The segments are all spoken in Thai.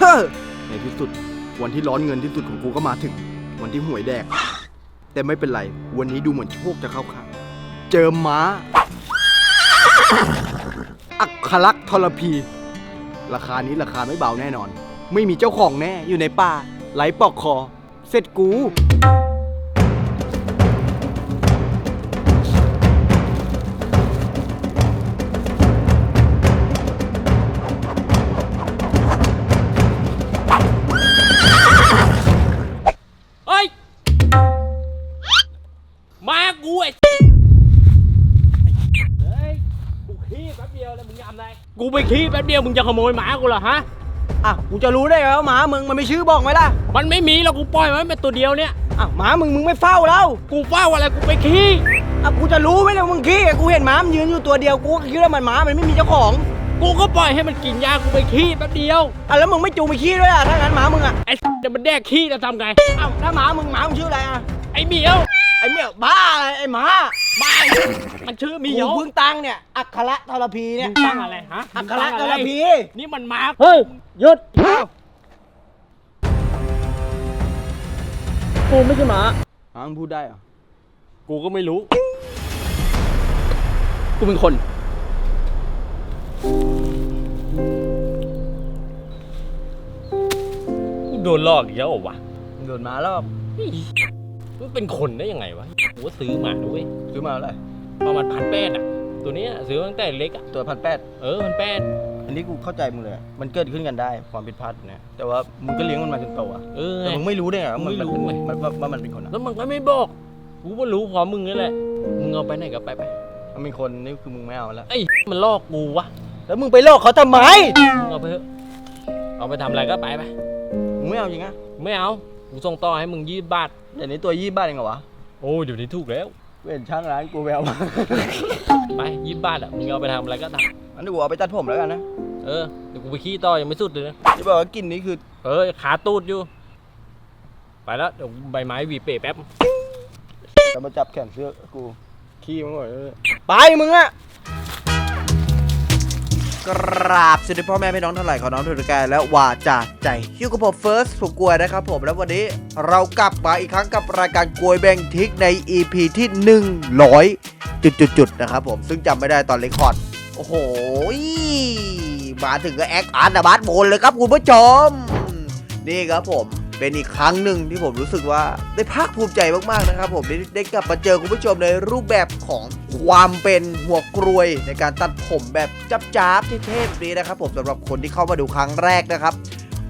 เฮ้อในที่สุด วันที่ร้อนเงินที่สุดของกูก็มาถึง วันที่หวยแดก แต่ไม่เป็นไร วันนี้ดูเหมือนโชคจะเข้าข้างเจอม้า อัคลักษ์ทรพี ราคานี้ราคาไม่เบาแน่นอน ไม่มีเจ้าของแน่อยู่ในป่าไหลปอกคอ เสร็จกู ขี้แป๊บเดียวมึงจะขโมยหมากูเหรอฮะ อะกูจะรู้ได้ไงว่าหมามึงมันไม่ชื่อบอกไหมล่ะมันไม่มีแล้วกูปล่อยมันเป็นตัวเดียวเนี่ย อะหมามึงมึงไม่เฝ้าแล้วกูเฝ้าอะไรกูไปขี้อะกูจะรู้ไหมเนี่ยมึงขี้กูเห็นหมามันยืนอยู่ตัวเดียวกูก็คิดว่ามันหมามันไม่มีเจ้าของกูก็ปล่อยให้มันกินยากูไปขี้แป๊บเดียวอะแล้วมึงไม่จูงไปขี้ด้วยอะถ้างั้นหมามึงอะไอ้เดี๋ยวมันแดกขี้แล้วทำไงเอ้าถ้าหมามึงหมามึงชื่ออะไรอะไอ้เหมียวไอ้เมี่ยบ้าอะไรไอ้หมา มามันชื่อเหมียวกูเพิ่งตั้งเนี่ย อัคระทรพีเนี่ย ตั้งอะไรฮะอัคระทรพี นี่มันหมาเฮ้ยหยุดอ้าวกูไม่ใช่หมาหมามึงพูดได้เหรอ กูก็ไม่รู้ กูเป็นคน กูโดนหลอกอีกแล้วเหรอวะมึงโดนหมาแล้ว มันเป็นคนได้ยังไงวะกูก็ซื้อมาด้วยซื้อมาเท่าไหร่ประมาณพันแปดอะ ตัวเนี้ยซื้อมาตั้งแต่เล็กอะตัวพันแปดเออพันแปดอันนี้กูเข้าใจมึงเลยมันเกิดขึ้นกันได้ความผิดพลาดเนี่ยแต่ว่ามึงก็เลี้ยงมันมาจนโตอะเออ แต่มึงไม่รู้ได้ไงว่ามันไม่รู้มันเว้ย มันว่าว่ามันเป็นคนอะแล้วมันก็ไม่บอก กูก็รู้พร้อมมึงนี่แหละ มึงเอาไปไหนก็ไปไปมันเป็นคนนี่คือมึงไม่เอาแล้วไอ้มันลอกกูวะแล้วมึงไปโลกเขาทำไมมึงเอาไปเถอะเอาไปทำอะไรก็ไปไปมึงไม่เอาจริงอะไม่เอา กูส่งต่อให้มึงยี่บาท เดี๋ยวนี้ตัวยี่บ้านเองเหรอวะโอ้เดี๋ยวนี้ถูกแล้ว เว้นช่างร้านกูแววมาไปยี่บาทอะมึงเอาไปทำอะไรก็ทอันนี้กูเอาไปตัดผมแล้วกันนะำเออเดี๋ยวกูไปขี้ต่อยังไม่สุดเลยนะที่บอกว่ากินนี้คือเฮ้ยขาตูดอยู่ ไปแล้วเดี๋ยวใบไม้หวีเป๋แป๊บจะมาจับแขนเสื้อกูขี้มึงหมดเลยไปมึงอะ กราบสวัสดีพ่อแม่พี่น้องทั้งหลายของน้องทุกกายและว่าจาใจฮิวกับผมเฟิร์สผมกลวยนะครับผมแล้ววันนี้เรากลับมาอีกครั้งกับรายการกลวยแบ่งทิกใน EP ที่ 100 จุดๆนะครับผมซึ่งจำไม่ได้ตอนเรคคอร์ด โอ้โห มาถึงก็แอคอาร์ตบาสโบนเลยครับคุณผู้ชม นี่ครับผม เป็นอีกครั้งหนึ่งที่ผมรู้สึกว่าได้ภาคภูมิใจมากๆนะครับ ผมได้ได้กลับมาเจอคุณผู้ชมในรูปแบบของความเป็นหัวกรวยในการตัดผมแบบจับจ้าบๆเท่ๆแบบนี้นะครับ ผมสำหรับคนที่เข้ามาดูครั้งแรกนะครับ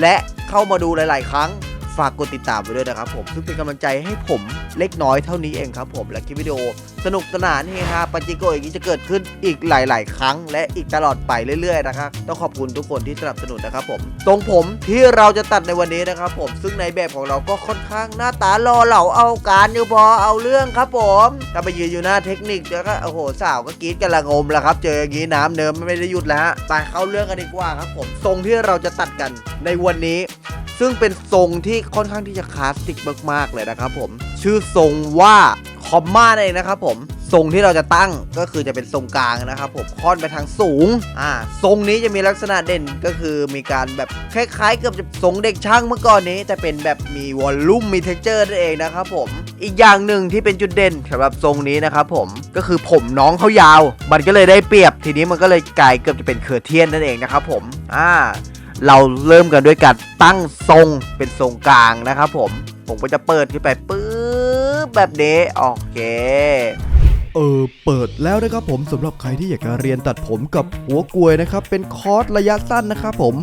และเข้ามาดูหลาย ๆ ครั้ง ฝากกดติดตามไปด้วยนะครับผมซึ่งเป็นกำลังใจให้ผมเล็กน้อยเท่านี้เองครับผมและคลิปวิดีโอ สนุกสนานเฮฮาปาจิโกอย่างนี้จะเกิดขึ้นอีกหลาย ๆ ครั้ง และอีกตลอดไปเรื่อย ๆ นะครับต้องขอบคุณทุกคนที่สนับสนุนนะครับผมตรงผมที่เราจะตัดในวันนี้นะครับผมซึ่งในแบบของเราก็ค่อนข้างหน้าตาหล่อเหลาเอาการอยู่พอเอาเรื่องครับผมถ้าไปยืนอยู่หน้าเทคนิคแล้วก็โอ้โหสาวก็กรีดกันละงมแล้วครับ เจออย่างนี้น้ำเนิมไม่ได้หยุดแล้วฮะไปเข้าเรื่องกันดีกว่าครับผมทรงที่เราจะตัดกันในวันนี้ ซึ่งเป็นทรงที่ค่อนข้างที่จะคลาสสิกมากๆเลยนะครับผม ชื่อทรงว่าคอมมาเองนะครับผม ทรงที่เราจะตั้งก็คือจะเป็นทรงกลางนะครับผมค่อนไปทางสูง อ่า ทรงนี้จะมีลักษณะเด่นก็คือมีการแบบคล้ายๆเกือบจะทรงเด็กช่างเมื่อก่อนนี้ แต่เป็นแบบมีวอลลุ่มมีเท็กเจอร์นั่นเองนะครับผม อีกอย่างหนึ่งที่เป็นจุดเด่นสำหรับทรงนี้นะครับผมก็คือผมน้องเขายาว มันก็เลยได้เปรียบทีนี้มันก็เลยกลายเกือบจะเป็นเคอร์เทียนนั่นเองนะครับผม อ่า เราเริ่มกันด้วยการตั้งทรงเป็นทรงกลางนะครับผม ผมก็จะเปิดขึ้นไปปื๊บแบบนี้ โอเคเออเปิดแล้วนะครับผมสำหรับใครที่อยากจะเรียนตัดผมกับหัวกลวยนะครับเป็นคอร์สระยะสั้นนะครับผม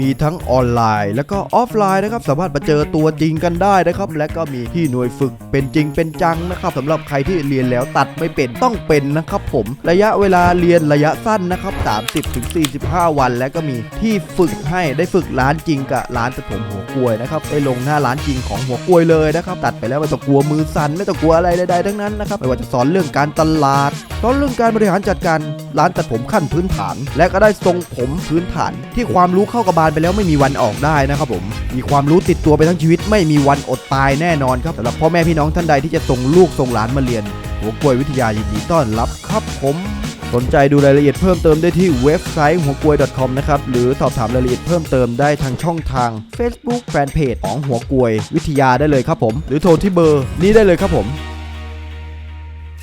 มีทั้งออนไลน์ แล้วก็ออฟไลน์นะครับ สามารถมาเจอตัวจริงกันได้นะครับ และก็มีที่หน่วยฝึกเป็นจริงเป็นจังนะครับสำหรับใครที่เรียนแล้วตัดไม่เป็นต้องเป็นนะครับผมระยะเวลาเรียนระยะสั้นนะครับ 30ถึง45 วัน และก็มีที่ฝึกให้ได้ฝึกร้านจริงกับร้านตัดผมหัวกลวยนะครับไปลงหน้าร้านจริงของหัวกลวยเลยนะครับตัดไปแล้วไม่ต้องกลัวมือสั่นไม่ต้องกลัวอะไรใดๆทั้งนั้นนะครับไม่ว่าจะสอนเรื่องการตลาดสอนเรื่องการบริหารจัดการร้านตัดผมขั้นพื้นฐาน และก็ได้ทรงผมพื้นฐานที่ความรู้เข้ากระบาลไปแล้วไม่มีวันออกได้นะครับผม มีความรู้ติดตัวไปทั้งชีวิตไม่มีวันอดตายแน่นอนครับสำหรับพ่อแม่พี่น้องท่านใดที่จะส่งลูกส่งหลานมาเรียนหัวกล้วยวิทยายินดีต้อนรับครับผมสนใจดูรายละเอียดเพิ่มเติมได้ที่เว็บไซต์หัวกลวย .com นะครับ หรือสอบถามรายละเอียดเพิ่มเติมได้ทางช่องทาง Facebook Fanpage ของหัวกลวยวิทยาได้เลยครับผม หรือโทรที่เบอร์นี้ได้เลยครับผม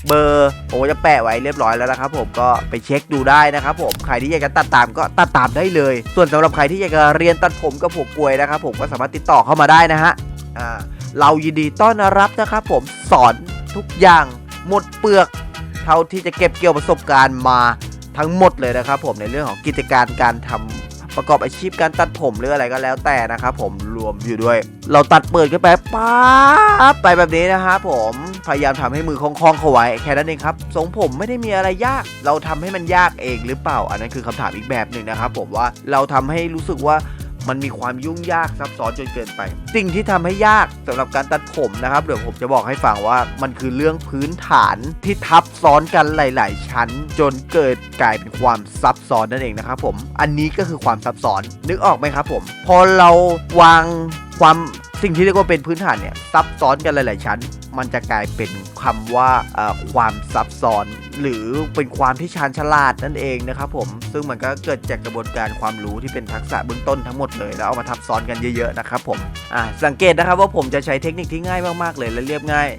เบอร์ผมจะแปะไว้เรียบร้อยแล้วนะครับ ผมก็ไปเช็คดูได้นะครับ ผมใครที่อยากจะตัดตามก็ตัดตามได้เลย ส่วนสำหรับใครที่อยากจะเรียนตัดผมกับหัวกลวยนะครับ ผมก็สามารถติดต่อเข้ามาได้นะฮะอ่าเรายินดีต้อนรับนะครับผมสอนทุกอย่างหมดเปลือก เท่าที่จะเก็บเกี่ยวประสบการณ์มาทั้งหมดเลยนะครับ ผมในเรื่องของกิจการการทำ ประกอบอาชีพการตัดผมหรืออะไรก็แล้วแต่นะครับผมรวมอยู่ด้วย เราตัดเปิดขึ้นไปป๊าบไปแบบนี้นะครับผมพยายามทำให้มือคล่องๆเข้าไว้แค่นั้นเองครับทรงผมไม่ได้มีอะไรยาก เราทำให้มันยากเองหรือเปล่า อันนั้นคือคำถามอีกแบบหนึ่งนะครับผมว่าเราทำให้รู้สึกว่า มันมีความยุ่งยากซับซ้อนจนเกินไป สิ่งที่ทำให้ยากสำหรับการตัดผมนะครับเดี๋ยวผมจะบอกให้ฟังว่ามันคือเรื่องพื้นฐานที่ทับซ้อนกันหลาย ๆ ชั้น จนเกิดกลายเป็นความซับซ้อนนั่นเองนะครับผม อันนี้ก็คือความซับซ้อนนึกออกไหมครับผม พอเราวางความ สิ่งที่เรียกว่าเป็นพื้นฐานเนี่ยซับซ้อนกันหลาย ๆ ชั้น มันจะกลายเป็นคำว่าความซับซ้อน หรือเป็นความที่ชาญฉลาดนั่นเองนะครับผมซึ่งมันก็เกิดจากกระบวนการความรู้ที่เป็นทักษะเบื้องต้นทั้งหมดเลยแล้วเอามาทับซ้อนกันเยอะ ๆ นะครับผมสังเกตนะครับว่าผมจะใช้เทคนิคที่ง่ายมาก ๆ เลยและเรียบง่าย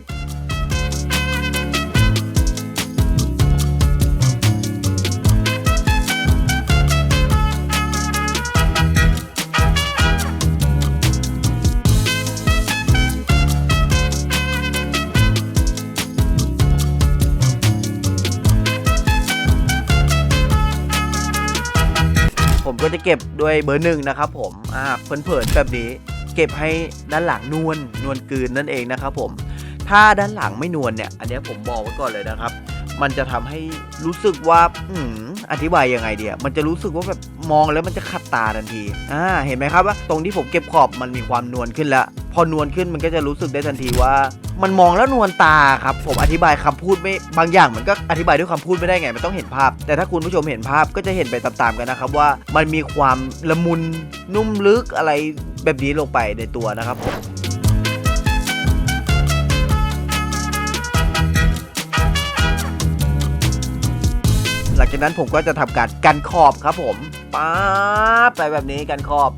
จะเก็บด้วยเบอร์หนึ่งนะครับผมอ่าเผินๆแบบนี้ เก็บให้ด้านหลังนวลนวลกลืนนั่นเองนะครับผมถ้าด้านหลังไม่นวลเนี่ย อันนี้ผมบอกไว้ก่อนเลยนะครับ มันจะทำให้รู้สึกว่าอืมอธิบายยังไงเดียมันจะรู้สึกว่าแบบมองแล้วมันจะขัดตาทันทีอ่าเห็นไหมครับว่าตรงที่ผมเก็บขอบมันมีความนวลขึ้นแล้ว พอนวลขึ้นมันก็จะรู้สึกได้ทันทีว่า มันมองแล้วนวลตาครับ ผมอธิบายคำพูดไม่บางอย่างมันก็อธิบายด้วยคำพูดไม่ได้ไงมันต้องเห็นภาพ แต่ถ้าคุณผู้ชมเห็นภาพก็จะเห็นไปตามๆกันนะครับว่ามันมีความละมุนนุ่มลึกอะไรแบบนี้ลงไปในตัวนะครับผมหลังจากนั้นผมก็จะทำการกันขอบครับผมป๊าบไปแบบนี้กันขอบ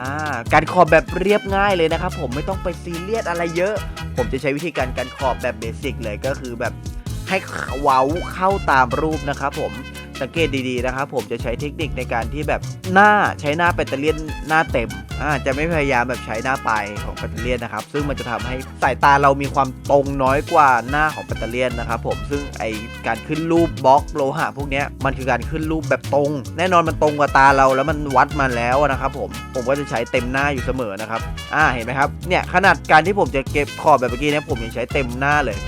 อ่าการขอบแบบเรียบง่ายเลยนะครับผมไม่ต้องไปซีเรียสอะไรเยอะ ผมจะใช้วิธีการการขอบแบบเบสิกเลยก็คือแบบให้เว้าเข้าตามรูปนะครับผม สังเกตดีๆนะครับผมจะใช้เทคนิคในการที่แบบหน้าใช้หน้าแบตเตอรี่หน้าเต็มอ่าจะไม่พยายามแบบใช้หน้าปลายของแบตเตอรี่นะครับ ซึ่งมันจะทำให้สายตาเรามีความตรงน้อยกว่าหน้าของแบตเตอรี่นะครับผมซึ่งไอการขึ้นรูปบล็อกโลหะพวกเนี้ยมันคือการขึ้นรูปแบบตรง แน่นอนมันตรงกว่าตาเราแล้วมันวัดมาแล้วนะครับผมผมก็จะใช้เต็มหน้าอยู่เสมอนะครับอ่าเห็นไหมครับเนี่ยขนาดการที่ผมจะเก็บขอบแบบเมื่อกี้เนี่ยผมยังใช้เต็มหน้าเลย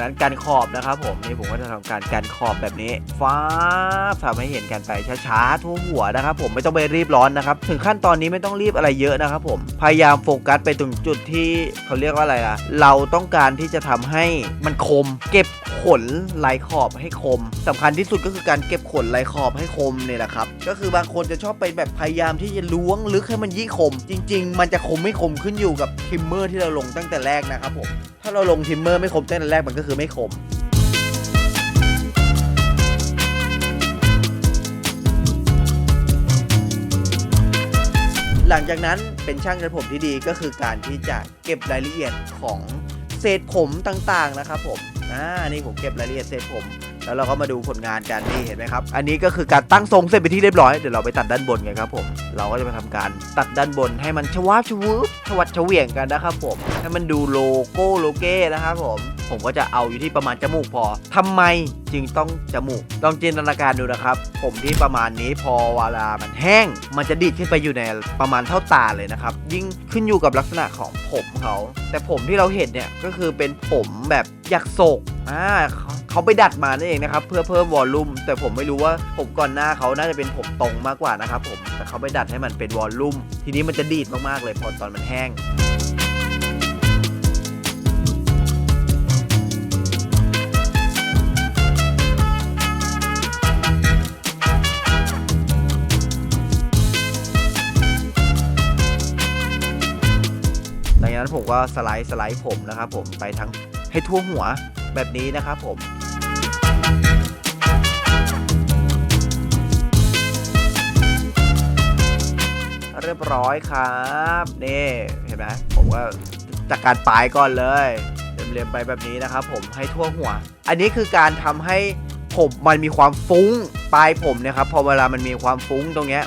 นั้นการขอบนะครับผมนี่ผมก็จะทำการการขอบแบบนี้ฟ้าทำให้เห็นกันไปช้าๆทั่วหัวนะครับ ผมไม่ต้องไปรีบร้อนนะครับ ถึงขั้นตอนนี้ไม่ต้องรีบอะไรเยอะนะครับผมพยายามโฟกัสไปตรงจุดที่เขาเรียกว่าอะไรอะเราต้องการที่จะทำให้มันคม เก็บขนลายขอบให้คมสำคัญที่สุดก็คือการเก็บขนลายขอบให้คมเนี่ยแหละครับ ก็คือบางคนจะชอบไปแบบพยายามที่จะล้วงลึกให้มันยิ่งคม จริง ๆ มันจะคมไม่คมขึ้นอยู่กับทิมเมอร์ที่เราลงตั้งแต่แรกนะครับผมถ้าเราลงทิมเมอร์ไม่คมตั้งแต่แรกมันก็คือไม่คมหลังจากนั้นเป็นช่างตัดผมที่ดีก็คือการที่จะเก็บรายละเอียดของเศษผมต่างๆนะครับผมอ่านี่ผมเก็บรายละเอียดเศษผม แล้วเราก็มาดูผลงานกันนี่เห็นไหมครับ อันนี้ก็คือการตั้งทรงเสร็จไปที่เรียบร้อย เดี๋ยวเราไปตัดด้านบนกันครับผม เราก็จะมาทำการตัดด้านบนให้มันชวาชวืบชวัดเฉวียงกันนะครับผม ให้มันดูโลโก้โลเก้นะครับผม ผมก็จะเอาอยู่ที่ประมาณจมูกพอทำไมจึงต้องจมูก ลองจินตนาการดูนะครับ ผมที่ประมาณนี้พอเวลามันแห้ง มันจะดีดขึ้นไปอยู่ในประมาณเท่าตาเลยนะครับ ยิ่งขึ้นอยู่กับลักษณะของผมเขา แต่ผมที่เราเห็นเนี่ยก็คือเป็นผมแบบ อยากโศกอ่าเขาไปดัดมานั่นเองนะครับเพื่อเพิ่มวอลลุ่มแต่ผมไม่รู้ว่าผมก่อนหน้าเขาน่าจะเป็นผมตรงมากกว่านะครับผมแต่เขาไปดัดให้มันเป็นวอลลุ่มทีนี้มันจะดีดมากๆเลยพอตอนมันแห้งหลังจากนั้นผมก็สไลด์สไลด์ผมนะครับผมไปทั้ง ให้ทั่วหัวแบบนี้นะครับผมเรียบร้อยครับนี่เห็นไหมผมก็จากการปลายก่อนเลยเรียมๆไปแบบนี้นะครับผมให้ทั่วหัว อันนี้คือการทำให้ผมมันมีความฟุ้งปลายผมนะครับพอเวลามันมีความฟุ้งตรงเนี้ย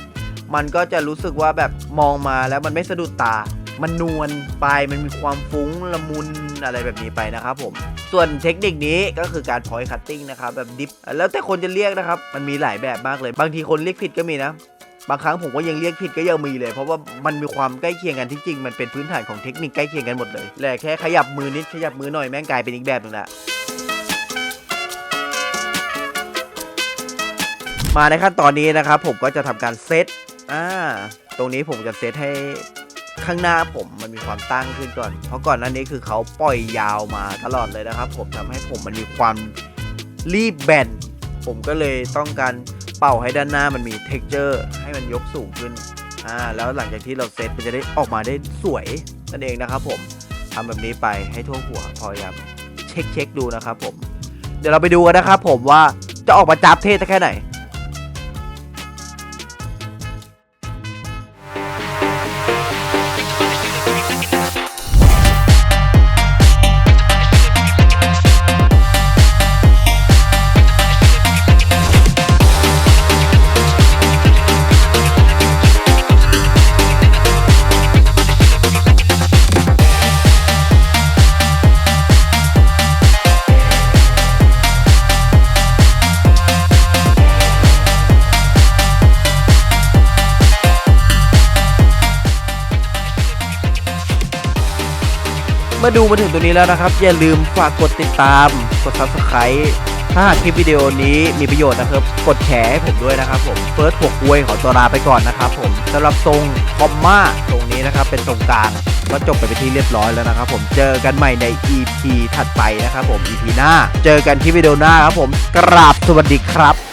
มันก็จะรู้สึกว่าแบบมองมาแล้วมันไม่สะดุดตา มันนวลไปมันมีความฟุ้งละมุนอะไรแบบนี้ไปนะครับผม ส่วนเทคนิคนี้ก็คือการ point cutting นะครับแบบดิฟแล้วแต่คนจะเรียกนะครับ มันมีหลายแบบมากเลย บางทีคนเรียกผิดก็มีนะบางครั้งผมก็ยังเรียกผิดก็ยังมีเลย เพราะว่ามันมีความใกล้เคียงกันที่จริงมันเป็นพื้นฐานของเทคนิคใกล้เคียงกันหมดเลยแหละแค่ขยับมือนิดขยับมือหน่อยแม่งกลายเป็นอีกแบบหนึงละมาในขั้นตอนนี้นะครับผมก็จะทำการเซตอ่าตรงนี้ผมจะเซตให้ ข้างหน้าผมมันมีความตั้งขึ้นก่อน เพราะก่อนหน้านี้คือเขาปล่อยยาวมาตลอดเลยนะครับ ผมทำให้ผมมันมีความรีบแบน ผมก็เลยต้องการเป่าให้ด้านหน้ามันมี t e x t อร์ให้มันยกสูงขึ้น อ่า แล้วหลังจากที่เราเซตมันจะได้ออกมาได้สวยนั่นเองนะครับผมทำแบบนี้ไปให้ทั่วหัวพยายามเช็คเช็คดูนะครับผม เดี๋ยวเราไปดูกันนะครับผมว่าจะออกมาจับเท่แค่ไหน มื่อดูมาถึงตัวนี้แล้วนะครับ อย่าลืมฝากกดติดตาม กด subscribe ถ้าหากคลิปวิดีโอนี้มีประโยชน์นะครับ กดแชร์ให้ผมด้วยนะครับผมเฟิร์สหัวกล้วยขอตัวลาไปก่อนนะครับผมสำหรับทรงคอมมาตรงนี้นะครับ เป็นทรงกลางก็จบไปเป็นที่เรียบร้อยแล้วนะครับ ผมเจอกันใหม่ใน EP ถัดไปนะครับผม EP หน้า เจอกันที่วิดีโอหน้าครับผมกราบสวัสดีครับ